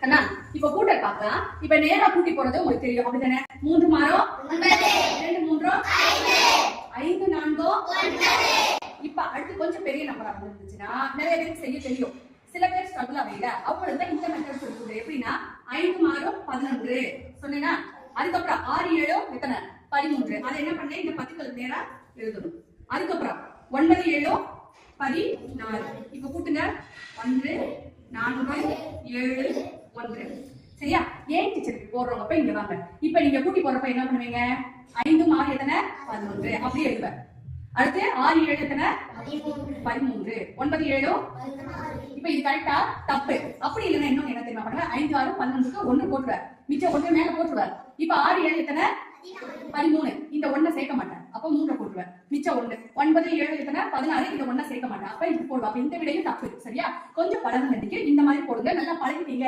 கண்ணா இப்ப கூட்டல் பார்க்கலாம். இப்ப நேரா கூட்டி போறது உங்களுக்கு தெரியும். அப்படிதானே மூன்று மாறோ? இரண்டு மூன்றோ? ஐந்து. நான்கோ? இப்ப அடுத்து கொஞ்சம் பெரிய நம்பரா வந்துருந்துச்சுன்னா நிறைய பேருக்கு செய்ய தெரியும். சில பேர் ஸ்ட்ரகிள் ஆகல அவங்களுக்கு இந்த மெத்தட் சொல்லுது எப்படின்னா ஐந்து மாறும் பதினொன்று. சொன்னீங்கன்னா அதுக்கப்புறம் ஆறு ஏழோ? எத்தனை? பதிமூன்று. அதை என்ன பண்ணேன்? இந்த பத்துக்களுக்கு நேரா எழுதணும். அதுக்கப்புறம் ஒன்பது ஏழோ? பதினாறு. இப்ப கூட்டுங்க. ஒன்று நான்கு ஏழு ஒன்று சரியா? ஏன் டீச்சர் போடுறவங்க இங்க வாங்க. இப்ப நீங்க கூட்டி போறப்ப என்ன பண்ணுவீங்க? ஐந்து மாறு எத்தனை? பதினொன்று. அப்படியே எழுதுவேன் அடுத்து ஆறு ஏழு எத்தனை? பதிமூன்று. ஒன்பது ஏழோ? இப்ப இது கரெக்டா தப்பு. அப்படி இல்லைன்னா இன்னும் என்ன தெரியுமா பண்ணுவேன் ஐந்து ஆறு பதினொன்றுக்கு ஒண்ணு போட்டுருவேன் மிச்சம் ஒண்ணு மேல போட்டுருவேன் இப்ப ஆறு ஏழு எத்தனை? பதிமூணு. இந்த ஒண்ணை சேர்க்க மாட்டேன். அப்ப மூணு போட்டுருவேன் மிச்சம் ஒண்ணு. ஒன்பது ஏழு எத்தனை? பதினாறு. இந்த ஒண்ணை சேர்க்க மாட்டேன். அப்ப இது போடுவேன் அப்ப இந்த விடையும் தப்பு. சரியா? கொஞ்சம் பழகுனதுக்கு இந்த மாதிரி போடுங்க. நல்லா பழகிட்டீங்க